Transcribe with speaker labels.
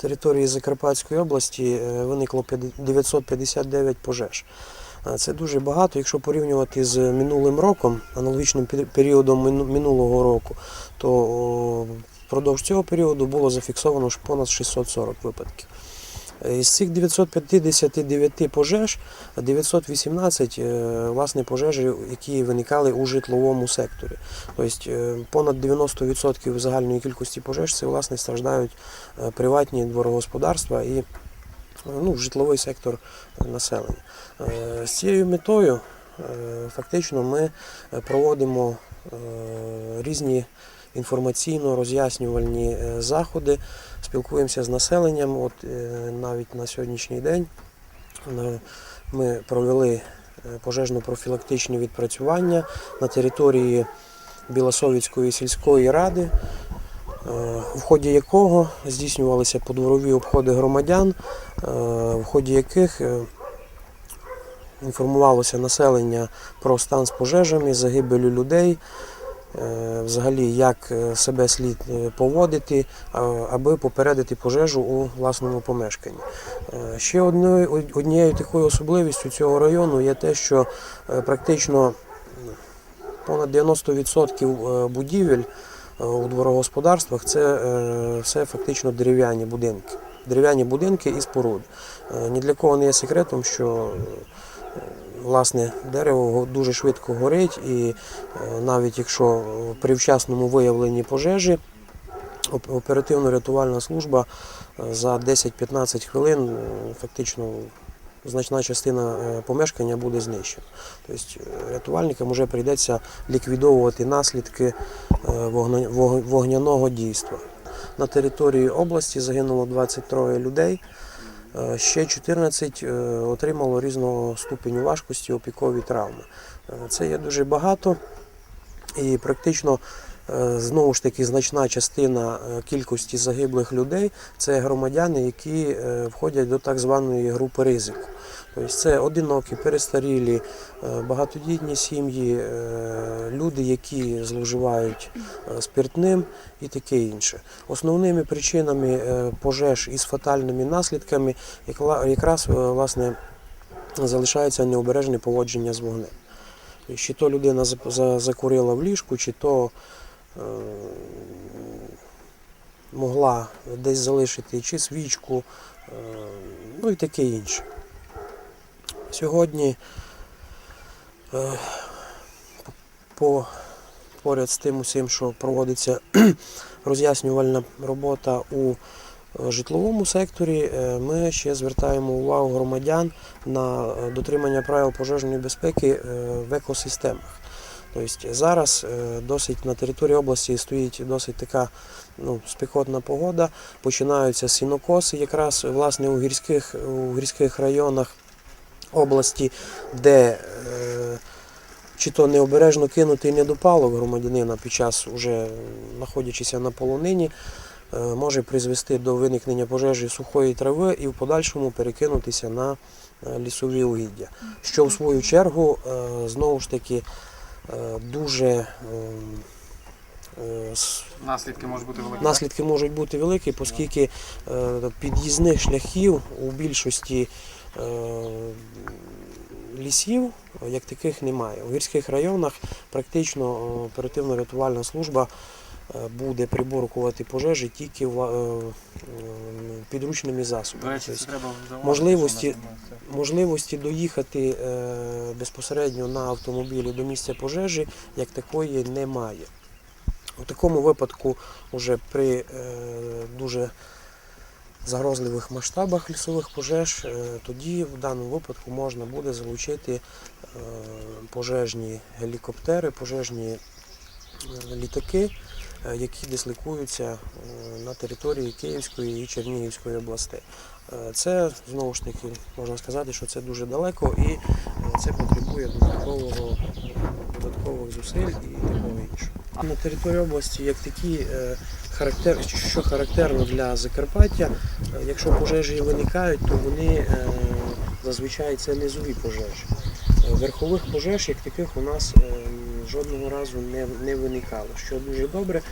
Speaker 1: території Закарпатської області е, виникло 959 пожеж. Це дуже багато. Якщо порівнювати з минулим роком, аналогічним періодом минулого року, то впродовж цього періоду було зафіксовано понад 640 випадків. Е, Із цих 959 пожеж 918 е, власне пожежі, які виникали у житловому секторі. Тобто е, понад 90% загальної кількості пожеж це власне страждають приватні дворогосподарства і ну, житловий сектор населення. З цією метою фактично ми проводимо різні інформаційно-роз'яснювальні е, заходи, спілкуємося з населенням. От е, навіть на сьогоднішній день е, ми провели пожежно-профілактичні відпрацювання на території Білосовіцької сільської ради, в ході якого здійснювалися подворові обходи громадян, в ході яких інформувалося населення про стан з пожежами, загибелю людей, взагалі як е, себе слід е, поводити, аби попередити пожежу у власному помешканні. Е, Ще одною, однією такою особливістю цього району є те, що е, практично понад 90% е, будівель е, у дворогосподарствах це е, все фактично дерев'яні будинки. Дерев'яні будинки і споруди. Е, Ні для кого не є секретом, що е, власне дерево дуже швидко горить, і е, навіть якщо при вчасному виявленні пожежі оперативно-рятувальна служба е, за 10-15 хвилин е, фактично значна частина помешкання буде знищена. Тобто рятувальникам вже прийдеться ліквідовувати наслідки вогняного дійства. На території області загинуло 23 людей. Е, Ще 14 е, отримало різного ступеню важкості опікові травми. Е, Це є дуже багато і практично знову ж таки значна частина кількості загиблих людей це громадяни, які входять до так званої групи ризику. Тобто це одинокі, перестарілі, е, багатодітні сім'ї, е, люди, які зловживають е, спиртним і таке інше. Основними причинами пожеж із фатальними наслідками якраз власне залишається необережне поводження з вогнем. Чи то людина закурила в ліжку, чи то могла десь залишити чи свічку, ну і таке інше. Сьогодні е, по, поряд з тим усім, що проводиться роз'яснювальна робота у е, житловому секторі, е, ми ще звертаємо увагу громадян на дотримання правил пожежної безпеки в екосистемах. Тобто зараз досить на території області стоїть досить така ну, спекотна погода, починаються сінокоси, якраз власне у гірських, у гірських районах області, де е, чи то необережно кинутий недопалок громадянина під час уже знаходячися на полонині, е, може призвести до виникнення пожежі сухої трави і в подальшому перекинутися на е, лісові угіддя. Що в свою чергу знову ж таки дуже ем,
Speaker 2: Наслідки можуть бути великі.
Speaker 1: Наслідки можуть бути великі, оскільки під'їзних шляхів у більшості лісів е, як таких немає. У гірських районах практично е, оперативно-рятувальна служба е, буде приборкувати пожежі тільки підручними
Speaker 2: До
Speaker 1: засобами.
Speaker 2: речі,
Speaker 1: Тобто
Speaker 2: це треба
Speaker 1: можливості-
Speaker 2: що нас немає.
Speaker 1: Можливості доїхати безпосередньо на автомобілі до місця пожежі як такої немає. У такому випадку, вже при дуже загрозливих масштабах лісових пожеж, е, тоді в даному випадку можна буде залучити е, пожежні гелікоптери, пожежні е, літаки, які дислокуються на території Київської і Чернігівської областей. Це знову ж таки можна сказати, що це дуже далеко і це потребує додаткового, додаткових зусиль і такого іншого. На території області, як такі, е, характер, що характерно для Закарпаття, е, якщо пожежі виникають, то вони е, зазвичай це низові пожежі. Верхових пожеж, як таких, у нас жодного разу не, не виникало, що дуже добре.